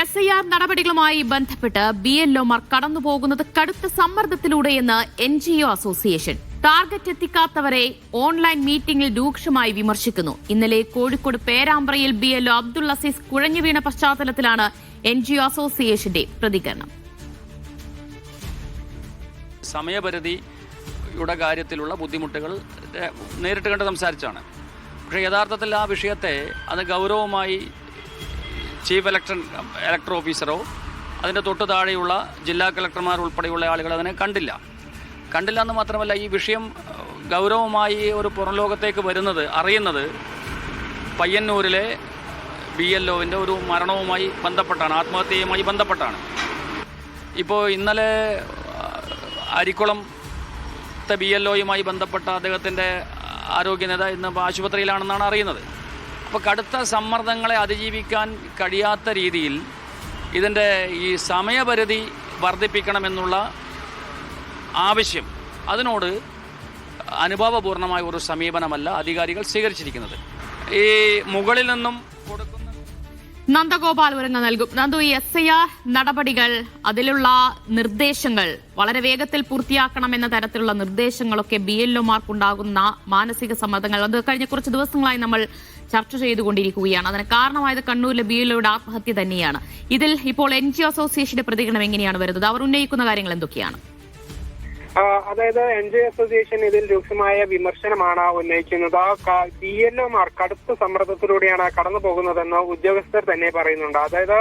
S I R നടപടികളുമായി ബന്ധപ്പെട്ട് B L ഒമാർ കടന്നുപോകുന്നത് കടുത്ത സമ്മർദ്ദത്തിലൂടെയെന്ന് N G O association target എത്തിക്കാത്തവരെ online മീറ്റിംഗിൽ രൂക്ഷമായി വിമർശിക്കുന്നു. ഇന്നലെ Kozhikode പേരാമ്പ്രയിൽ B L O Abdul Aziz കുഴഞ്ഞു വീണ പശ്ചാത്തലത്തിലാണ് എൻ ജി ഒ അസോസിയേഷന്റെ പ്രതികരണം. സമയപരിധിയുടെ കാര്യത്തിലുള്ള ബുദ്ധിമുട്ടുകൾ നേരിട്ട് കണ്ട് സംസാരിച്ചാണ്. പക്ഷേ യഥാർത്ഥത്തിൽ ആ വിഷയത്തെ അത് ഗൗരവമായി ചീഫ് ഇലക്ഷൻ ഇലക്ടർ ഓഫീസറോ അതിന്റെ തൊട്ട് താഴെയുള്ള ജില്ലാ കളക്ടർമാർ ഉൾപ്പെടെയുള്ള ആളുകൾ അതിനെ കണ്ടില്ല. കണ്ടില്ല എന്ന് മാത്രമല്ല ഈ വിഷയം ഗൗരവമായി ഒരു പുറം ലോകത്തേക്ക് വരുന്നത് അറിയുന്നത് പയ്യന്നൂരിലെ ബി എൽ ഒവിന്റെ ഒരു മരണവുമായി ബന്ധപ്പെട്ടാണ് ആത്മഹത്യയുമായി ബന്ധപ്പെട്ടാണ്. ഇപ്പോൾ ഇന്നലെ അരിക്കുളം അരിക്കുളത്തെ ബി എൽ ഒയുമായി ബന്ധപ്പെട്ട അദ്ദേഹത്തിന്റെ ആരോഗ്യനില ഇന്ന് ആശുപത്രിയിലാണെന്നാണ് അറിയുന്നത്. അപ്പോൾ കടുത്ത സമ്മർദ്ദങ്ങളെ അതിജീവിക്കാൻ കഴിയാത്ത രീതിയിൽ ഇതിന്റെ ഈ സമയപരിധി വർദ്ധിപ്പിക്കണമെന്നുള്ള ആവശ്യം അതിനോട് അനുഭാവപൂർണമായ ഒരു സമീപനമല്ല അധികാരികൾ സ്വീകരിച്ചിരിക്കുന്നത്. ഈ മുകളിൽ നിന്നും കൊടുക്കുന്ന നന്ദഗോപാൽ നൽകും. നന്ദു എസ് ഐ ആർ നടപടികൾ അതിലുള്ള നിർദ്ദേശങ്ങൾ വളരെ വേഗത്തിൽ പൂർത്തിയാക്കണം എന്ന തരത്തിലുള്ള നിർദ്ദേശങ്ങളൊക്കെ ബി എൽ ഒമാർക്കുണ്ടാകുന്ന മാനസിക സമ്മർദ്ദങ്ങൾ അത് കഴിഞ്ഞ കുറച്ച് ദിവസങ്ങളായി നമ്മൾ ചർച്ച ചെയ്തുകൊണ്ടിരിക്കുകയാണ്. അതിന് കാരണമായത് കണ്ണൂരിലെ ബി എൽ ഒയുടെ ആത്മഹത്യ തന്നെയാണ്. ഇതിൽ ഇപ്പോൾ എൻ ജി ഒ അസോസിയേഷന്റെ പ്രതികരണം എങ്ങനെയാണ് വരുന്നത്? അവർ ഉന്നയിക്കുന്ന കാര്യങ്ങൾ എന്തൊക്കെയാണ്? അതായത് എൻ ജെ അസോസിയേഷൻ ഇതിൽ രൂക്ഷമായ വിമർശനമാണ് ഉന്നയിക്കുന്നത്. ബി എൽ ഒമാർ കടുത്ത സമ്മർദ്ദത്തിലൂടെയാണ് കടന്നു പോകുന്നതെന്ന് ഉദ്യോഗസ്ഥർ തന്നെ പറയുന്നുണ്ട്. അതായത്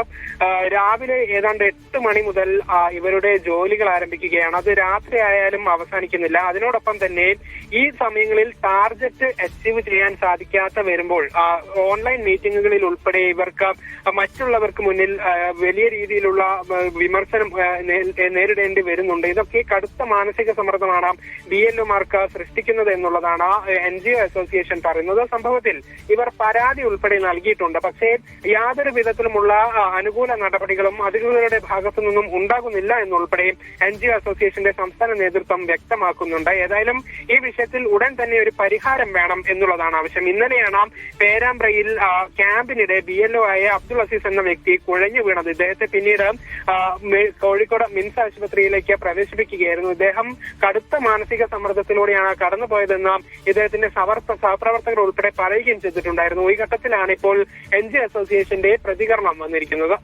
രാവിലെ ഏതാണ്ട് എട്ട് മണി മുതൽ ഇവരുടെ ജോലികൾ ആരംഭിക്കുകയാണ്. അത് രാത്രി ആയാലും അവസാനിക്കുന്നില്ല. അതിനോടൊപ്പം തന്നെ ഈ സമയങ്ങളിൽ ടാർഗറ്റ് അച്ചീവ് ചെയ്യാൻ സാധിക്കാത്ത വരുമ്പോൾ ഓൺലൈൻ മീറ്റിംഗുകളിൽ ഉൾപ്പെടെ ഇവർക്ക് മറ്റുള്ളവർക്ക് മുന്നിൽ വലിയ രീതിയിലുള്ള വിമർശനം നേരിടേണ്ടി വരുന്നുണ്ട്. ഇതൊക്കെ കടുത്ത മാനസിക സമ്മർദ്ദമാണ് ബി എൽ ഒമാർക്ക് സൃഷ്ടിക്കുന്നത് എന്നുള്ളതാണ് എൻ ജി ഒ അസോസിയേഷൻ പറയുന്നത്. സംഭവത്തിൽ ഇവർ പരാതി ഉൾപ്പെടെ നൽകിയിട്ടുണ്ട്. പക്ഷേ യാതൊരു വിധത്തിലുമുള്ള അനുകൂല നടപടികളും അധികൃതരുടെ ഭാഗത്തു നിന്നും ഉണ്ടാകുന്നില്ല എന്നുൾപ്പെടെ എൻ ജി ഒ അസോസിയേഷന്റെ സംസ്ഥാന നേതൃത്വം വ്യക്തമാക്കുന്നുണ്ട്. ഏതായാലും ഈ വിഷയത്തിൽ ഉടൻ തന്നെ ഒരു പരിഹാരം വേണം എന്നുള്ളതാണ് ആവശ്യം. ഇന്നലെയാണ് പേരാമ്പ്രയിൽ ക്യാമ്പിനിടെ ബി എൽ ഒ ആയ അബ്ദുൾ അസീസ് എന്ന വ്യക്തി കുഴഞ്ഞു വീണത് ഇദ്ദേഹത്തെ പിന്നീട് കോഴിക്കോട് മിംസ് ആശുപത്രിയിലേക്ക് പ്രവേശിപ്പിക്കുകയായിരുന്നു. ഇദ്ദേഹം കടുത്ത മാനസിക സമ്മർദ്ദത്തിലൂടെയാണ് കടന്നുപോയതെന്ന് ഇദ്ദേഹത്തിന്റെ സഹപ്രവർത്തകർ ഉൾപ്പെടെ പറയുകയും ചെയ്തിട്ടുണ്ടായിരുന്നു. ഈ ഘട്ടത്തിലാണ് ഇപ്പോൾ എൻ ജി അസോസിയേഷന്റെ പ്രതികരണം വന്നിരിക്കുന്നത്.